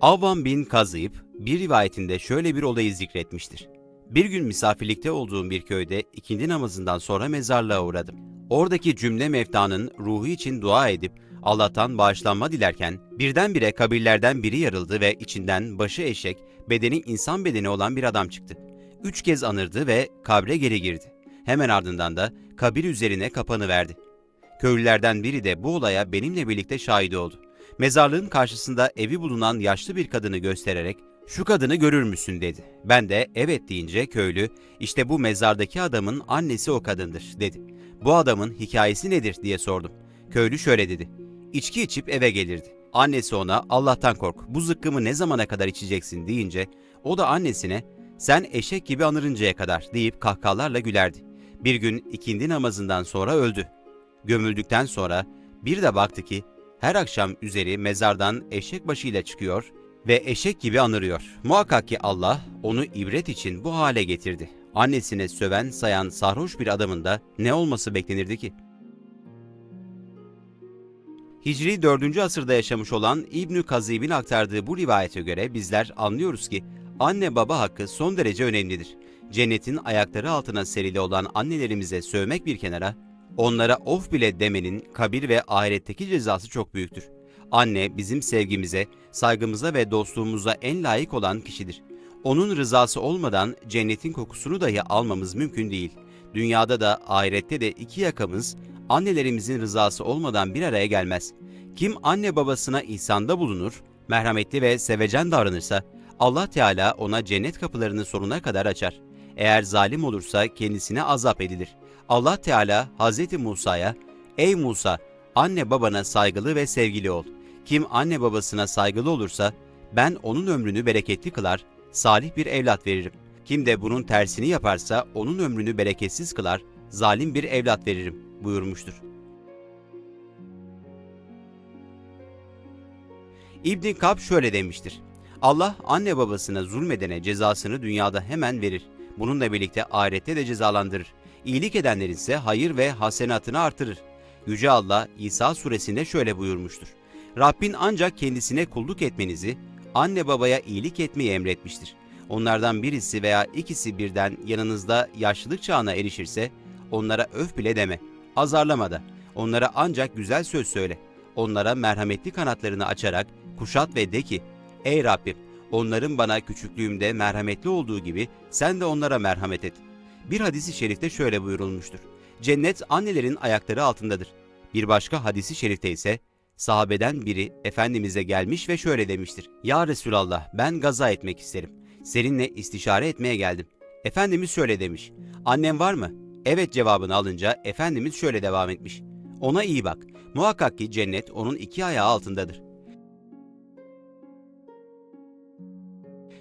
Avvam bin Kazıyıp bir rivayetinde şöyle bir olayı zikretmiştir. Bir gün misafirlikte olduğum bir köyde ikindi namazından sonra mezarlığa uğradım. Oradaki cümle meftanın ruhu için dua edip Allah'tan bağışlanma dilerken birdenbire kabirlerden biri yarıldı ve içinden başı eşek, bedeni insan bedeni olan bir adam çıktı. Üç kez anırdı ve kabre geri girdi. Hemen ardından da kabir üzerine kapanı verdi. Köylülerden biri de bu olaya benimle birlikte şahit oldu. Mezarlığın karşısında evi bulunan yaşlı bir kadını göstererek şu kadını görür müsün dedi. Ben de evet deyince köylü işte bu mezardaki adamın annesi o kadındır dedi. Bu adamın hikayesi nedir diye sordum. Köylü şöyle dedi. İçki içip eve gelirdi. Annesi ona Allah'tan kork bu zıkkımı ne zamana kadar içeceksin deyince o da annesine sen eşek gibi anırıncaya kadar deyip kahkahalarla gülerdi. Bir gün ikindi namazından sonra öldü. Gömüldükten sonra bir de baktı ki her akşam üzeri mezardan eşek başıyla çıkıyor ve eşek gibi anırıyor. Muhakkak ki Allah onu ibret için bu hale getirdi. Annesine söven sayan sarhoş bir adamın da ne olması beklenirdi ki? Hicri 4. asırda yaşamış olan İbnü Kazib'in aktardığı bu rivayete göre bizler anlıyoruz ki anne baba hakkı son derece önemlidir. Cennetin ayakları altına serili olan annelerimize sövmek bir kenara, onlara of bile demenin kabir ve ahiretteki cezası çok büyüktür. Anne bizim sevgimize, saygımıza ve dostluğumuza en layık olan kişidir. Onun rızası olmadan cennetin kokusunu dahi almamız mümkün değil. Dünyada da ahirette de iki yakamız annelerimizin rızası olmadan bir araya gelmez. Kim anne babasına ihsanda bulunur, merhametli ve sevecen davranırsa Allah Teala ona cennet kapılarını sonuna kadar açar. Eğer zalim olursa kendisine azap edilir. Allah Teala Hz. Musa'ya, Ey Musa, anne babana saygılı ve sevgili ol. Kim anne babasına saygılı olursa, ben onun ömrünü bereketli kılar, salih bir evlat veririm. Kim de bunun tersini yaparsa, onun ömrünü bereketsiz kılar, zalim bir evlat veririm buyurmuştur. İbn Kab şöyle demiştir. Allah anne babasına zulmedene cezasını dünyada hemen verir. Bununla birlikte ahirette de cezalandırır. İyilik edenlerin ise hayır ve hasenatını artırır. Yüce Allah İsa suresinde şöyle buyurmuştur. Rabbin ancak kendisine kulluk etmenizi, anne babaya iyilik etmeyi emretmiştir. Onlardan birisi veya ikisi birden yanınızda yaşlılık çağına erişirse, onlara öf bile deme, azarlama da. Onlara ancak güzel söz söyle. Onlara merhametli kanatlarını açarak kuşat ve de ki, Ey Rabbim, onların bana küçüklüğümde merhametli olduğu gibi sen de onlara merhamet et. Bir hadisi şerifte şöyle buyurulmuştur. Cennet annelerin ayakları altındadır. Bir başka hadisi şerifte ise sahabeden biri Efendimiz'e gelmiş ve şöyle demiştir. Ya Resulallah ben gaza etmek isterim. Seninle istişare etmeye geldim. Efendimiz şöyle demiş. Annem var mı? Evet cevabını alınca Efendimiz şöyle devam etmiş. Ona iyi bak. Muhakkak ki cennet onun iki ayağı altındadır.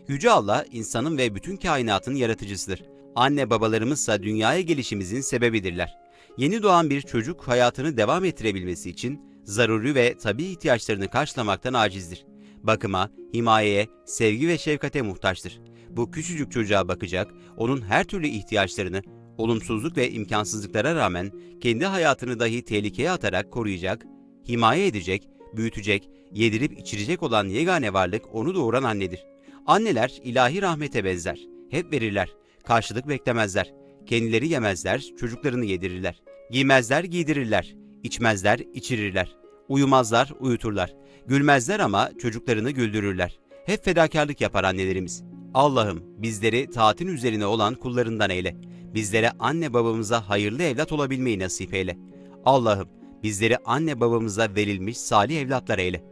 Yüce Allah insanın ve bütün kainatın yaratıcısıdır. Anne babalarımızsa dünyaya gelişimizin sebebidirler. Yeni doğan bir çocuk hayatını devam ettirebilmesi için zaruri ve tabi ihtiyaçlarını karşılamaktan acizdir. Bakıma, himayeye, sevgi ve şefkate muhtaçtır. Bu küçücük çocuğa bakacak, onun her türlü ihtiyaçlarını, olumsuzluk ve imkansızlıklara rağmen kendi hayatını dahi tehlikeye atarak koruyacak, himaye edecek, büyütecek, yedirip içirecek olan yegane varlık onu doğuran annedir. Anneler ilahi rahmete benzer. Hep verirler. Karşılık beklemezler. Kendileri yemezler, çocuklarını yedirirler. Giymezler, giydirirler. İçmezler, içirirler. Uyumazlar, uyuturlar. Gülmezler ama çocuklarını güldürürler. Hep fedakarlık yapar annelerimiz. Allah'ım bizleri taatin üzerine olan kullarından eyle. Bizlere anne babamıza hayırlı evlat olabilmeyi nasip eyle. Allah'ım bizleri anne babamıza verilmiş salih evlatlar eyle.